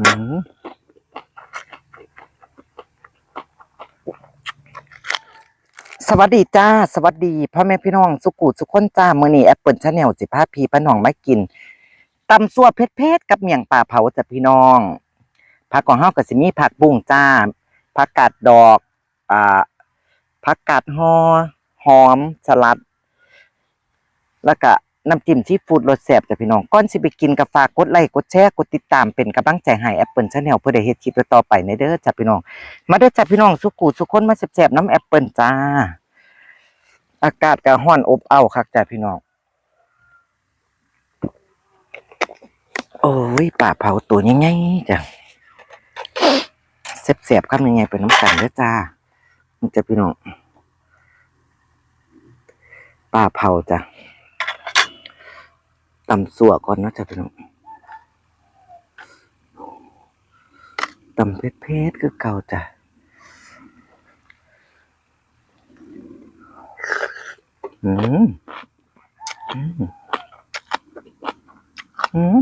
อืสวัสดีจ้า สวัสดีพ่อแม่พี่น้อง สุกูสุขคนจ้ามื้อนี้แอปเปิลชาแนลสิพาพี่พน้องมากินตำซัวเผ็ดๆกับเมี่ยงปลาเผาจ้ะพี่น้องผักของเฮาก็สิมีผักบุ้งจ้าผักกาดดอกอ่าผักกาดฮอหอมสลัด แล้วก็ น้ำจิ้มซีฟู้ดรสแซ่บจ้ะพี่น้องก่อนสิไปกินก็ฝากกดไลค์กดแชร์กดติดตามเป็นกำลังใจให้ Apple Channel เพื่อได้เฮ็ดคลิปต่อไปในเด้อจ้ะพี่น้อง มาเด้อจ้ะพี่น้องสุกูสุกคนมาแซ่บๆน้ำแอปเปิลจ้า อากาศก็ร้อนอบอ้าวคักจ้ะพี่น้อง โอ้ยป่าเผาตัวใหญ่ๆจ้ะแซ่บๆคำยังไงเป็นน้ำกันเด้อจ้านี่จ้ะพี่น้องป่าเผาจ้ะ ตำสัวก่อนนะจ๊ะพี่น้องตำเพชรๆคือเก่าจ้ะอืมอืมอืม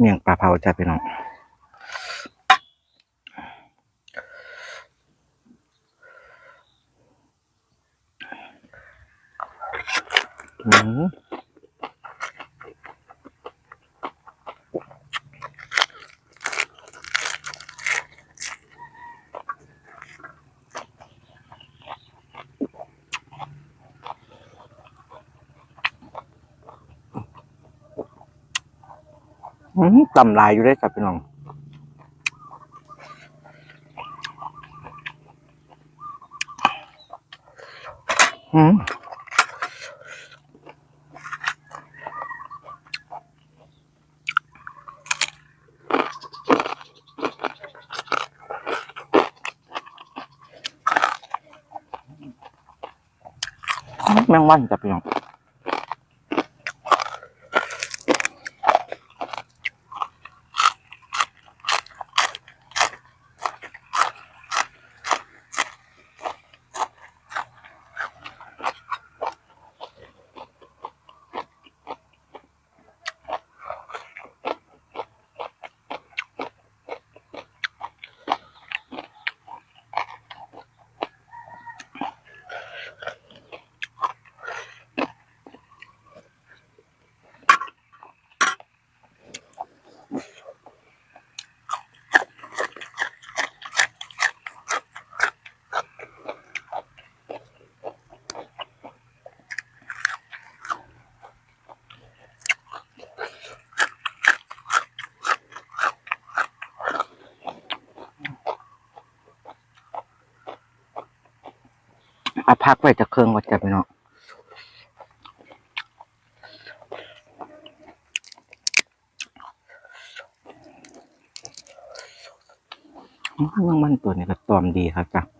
เมี่ยงปลาเผาจ้าพี่น้อง อืมอืม ตำลายอยู่ได้อจ้ะพี่น้องอืมแมงวันจ้ะพี่น้อง เอาพักไว้จะเครื่องก็จะพี่น้องอื้องมันตัวนี้ก็ตอมดีครับจ้ะ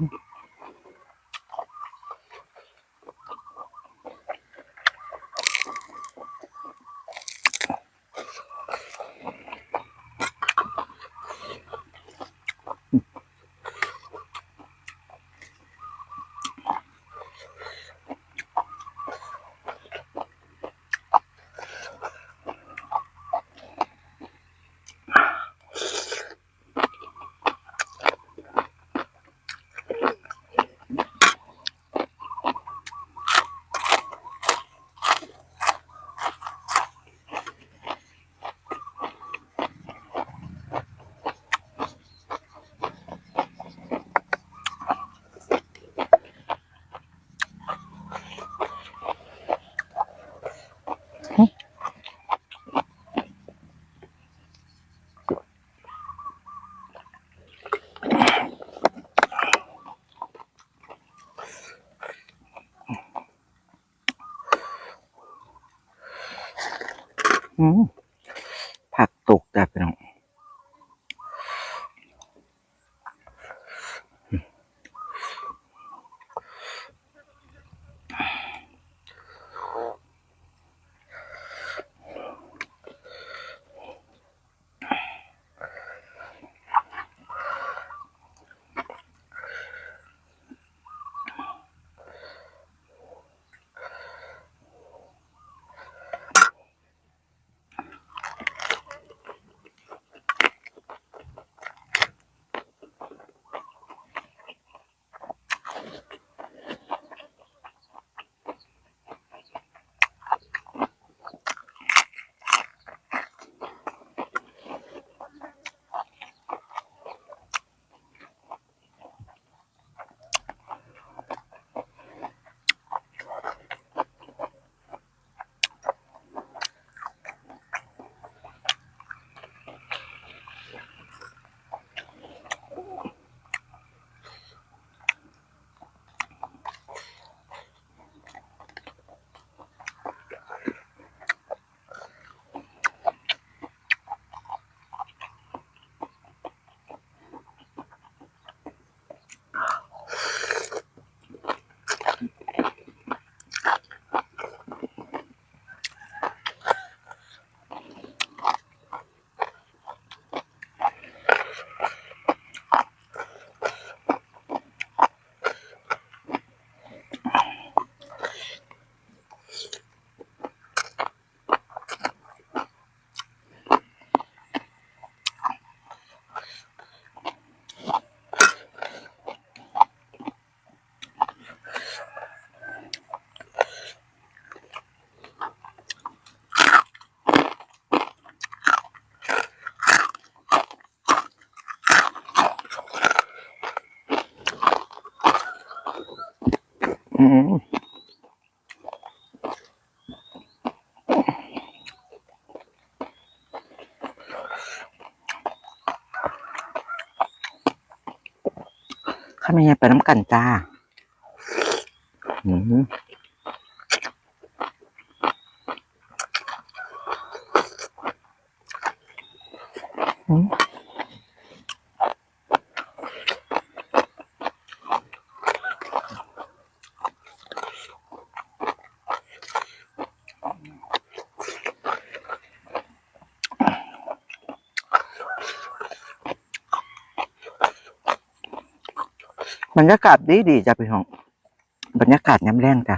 อื ผักตกจ้ะพี่น้อง ข้าไม่ไปน้ำกันจ้า อืมอืม บรรยากาศดีดีจ้ะพี่น้อง บรรยากาศย้ำแรงจ้ะ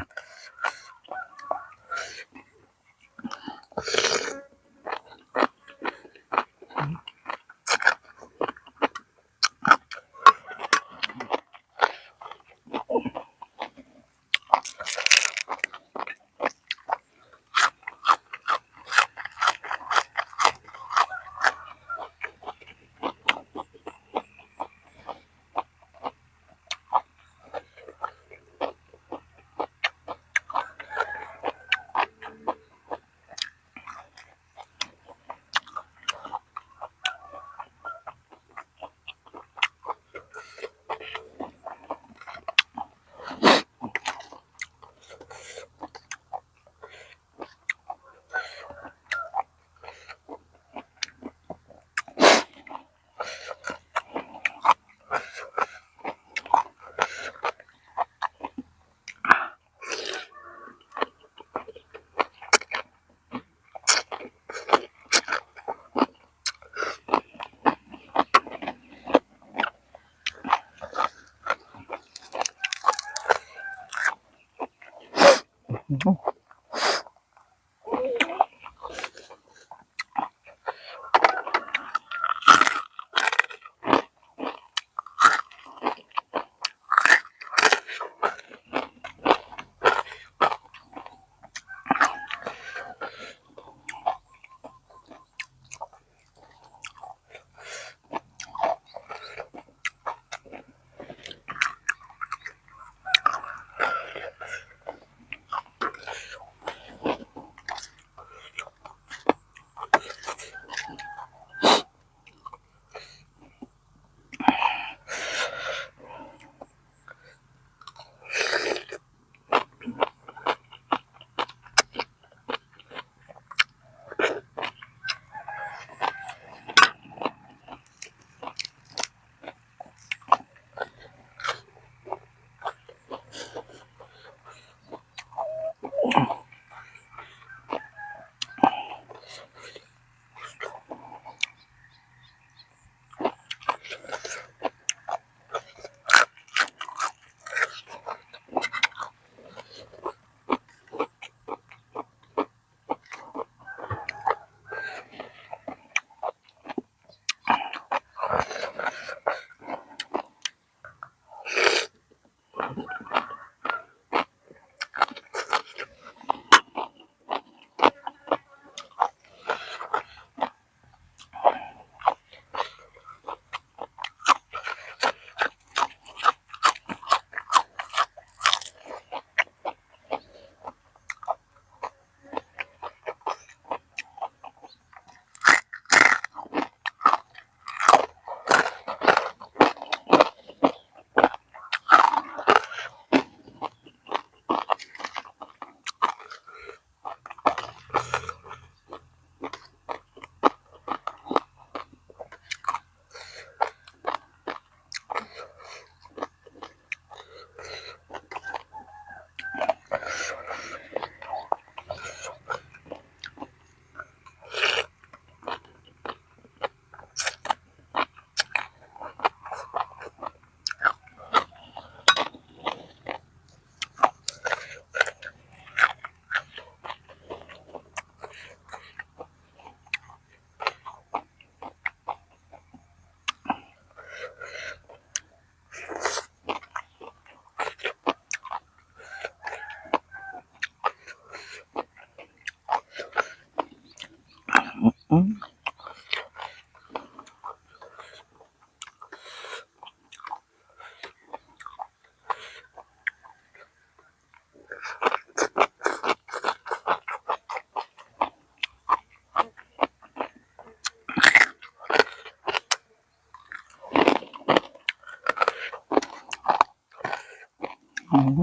อืม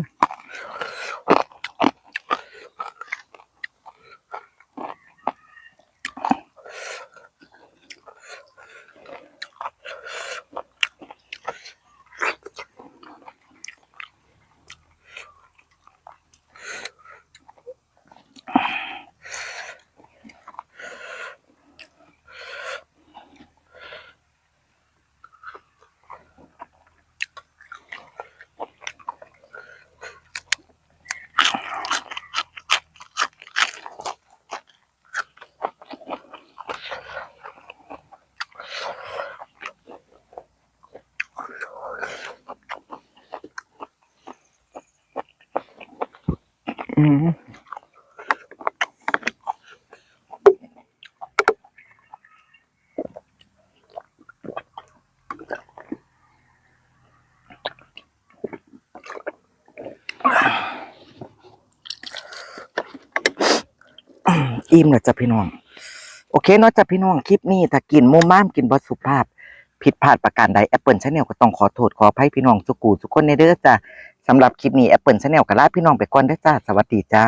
อิ่มแล้วจ้ะพี่น้อง โอเคเนาะจ้ะพี่น้องคลิปนี้ถ้ากินมุมม่ามกินบ่สุภาพ ผิดพลาดประการใด Apple Channel ก็ต้องขอโทษขออภัยพี่น้องทุกกูทุกคนในเด้อจ้ะ สำหรับคลิปนี้แอปเปิลชาแนลก็ลาพี่น้องไปก่อนเด้อจ้า สวัสดีจ้า